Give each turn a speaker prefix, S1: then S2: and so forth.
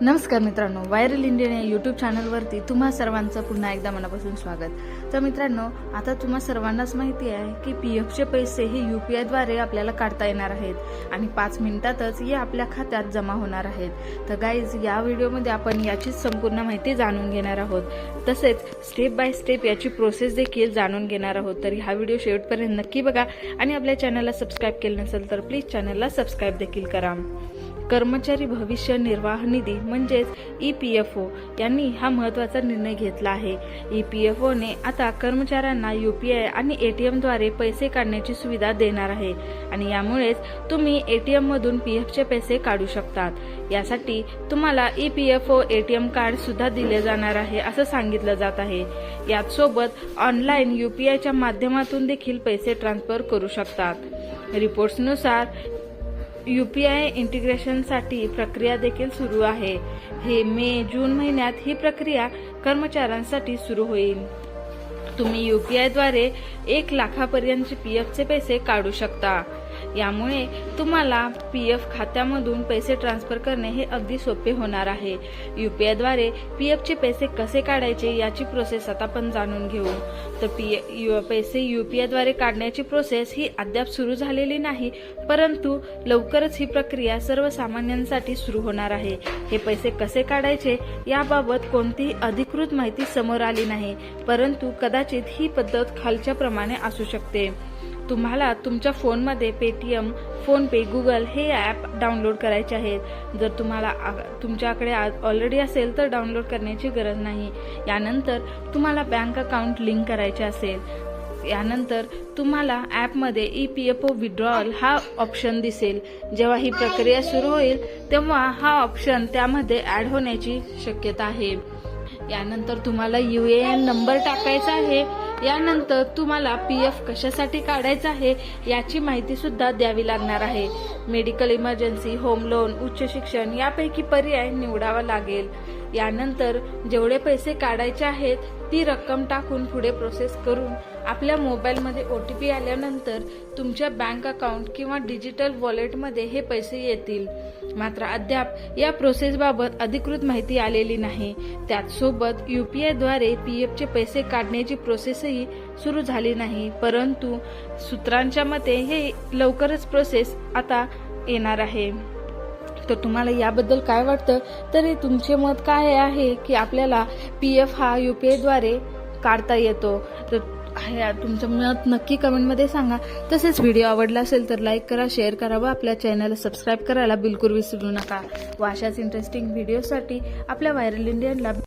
S1: नमस्कार मित्रांनो viral Indian या यूट्यूब चॅनलवरती तुम्हा सर्वांचं पुन्हा एकदा मनापासून स्वागत. तर मित्रांनो आता तुम्हा सर्वांनाच माहिती आहे की पी एफचे पैसे हे यू पी आयद्वारे आपल्याला काढता येणार आहेत आणि पाच मिनिटातच हे आपल्या खात्यात जमा होणार आहेत. तर गाईज या व्हिडिओमध्ये आपण याचीच संपूर्ण माहिती जाणून घेणार आहोत. तसेच स्टेप बाय स्टेप याची प्रोसेस देखील जाणून घेणार आहोत. तर हा व्हिडिओ शेवटपर्यंत नक्की बघा आणि आपल्या चॅनलला सबस्क्राईब केलं नसेल तर प्लीज चॅनलला सबस्क्राईब देखील करा. कर्मचारी भविष्य निर्वाह निधी म्हणजेच ई पी एफ ओ यांनी हा महत्त्वाचा निर्णय घेतला आहे. ई पी एफ ओने आता कर्मचाऱ्यांना यू पी आय आणि ए टी एमद्वारे पैसे काढण्याची सुविधा देणार आहे. आणि यामुळेच तुम्ही ए टी एममधून पी एफचे पैसे काढू शकतात. यासाठी तुम्हाला E P F O A T M card सुद्धा दिले जाणार आहे असं सांगितलं जात आहे. यात सोबत ऑनलाईन यू पी आयच्या माध्यमातून देखील पैसे ट्रान्सफर करू शकतात. रिपोर्ट्सनुसार यूपीआय इंटिग्रेशनसाठी प्रक्रिया देखील सुरू आहे. हे मे जून महिन्यात ही प्रक्रिया कर्मचाऱ्यांसाठी सुरू होईल. तुम्ही यूपीआयद्वारे एक लाखापर्यंतचे पी एफचे पैसे काढू शकता. यामुळे तुम्हाला पी एफ खात्यामधून पैसे ट्रान्सफर करणे हे अगदी सोपे होणार आहे. यू पी एफचे पैसे कसे काढायचे याची प्रोसेस आता आपण जाणून घेऊ. तर पी यु- पैसे यूपीआयद्वारे काढण्याची प्रोसेस ही अद्याप सुरू झालेली नाही परंतु लवकरच ही प्रक्रिया सर्वसामान्यांसाठी सुरू होणार आहे. हे पैसे कसे काढायचे याबाबत कोणतीही अधिकृत माहिती समोर आली नाही परंतु कदाचित ही पद्धत खालच्या प्रमाणे असू शकते. तुम्हाला तुमच्या फोनमध्ये पेटीएम फोनपे गुगल हे ॲप डाउनलोड करायचे आहेत. जर तुम्हाला आ- तुमच्याकडे ऑलरेडी असेल तर डाउनलोड करण्याची गरज नाही. यानंतर तुम्हाला बँक अकाउंट लिंक करायचे असेल. यानंतर तुम्हाला ॲपमध्ये E P F O withdrawal हा ऑप्शन दिसेल. जेव्हा ही प्रक्रिया सुरू होईल तेव्हा हा ऑप्शन त्यामध्ये ॲड होण्याची शक्यता आहे. यानंतर तुम्हाला यू ए एन नंबर टाकायचा आहे. यानंतर तुम्हाला पी एफ कशासाठी काढायचं आहे याची माहिती सुद्धा द्यावी लागणार आहे. मेडिकल इमर्जन्सी होम लोन उच्च शिक्षण यापैकी पर्याय निवडावा लागेल. यानंतर जेवढे पैसे काढायचे आहेत ती रक्कम टाकून पुढे प्रोसेस करून आपल्या मोबाईलमध्ये ओ टी पी आल्यानंतर तुमच्या बँक अकाउंट किंवा डिजिटल वॉलेटमध्ये हे पैसे येतील. मात्र अद्याप या प्रोसेसबाबत अधिकृत माहिती आलेली नाही. त्याचसोबत युपीआयद्वारे पी एफचे पैसे काढण्याची प्रोसेसही सुरू झाली नाही. परंतु सूत्रांच्या मते हे लवकरच प्रोसेस आता येणार आहे. तर तुम्हाला याबद्दल काय वाटतं? तरी तुमचे मत काय आहे की आपल्याला पी एफ हा यू पी आयद्वारे काढता येतो? तर तुमचं मत नक्की कमेंटमध्ये सांगा. तसेच व्हिडिओ आवडला असेल तर लाईक करा शेअर करा व आपल्या चॅनलला सबस्क्राईब करायला बिलकुल विसरू नका. व अशाच इंटरेस्टिंग व्हिडिओसाठी आपल्या व्हायरल इंडियनला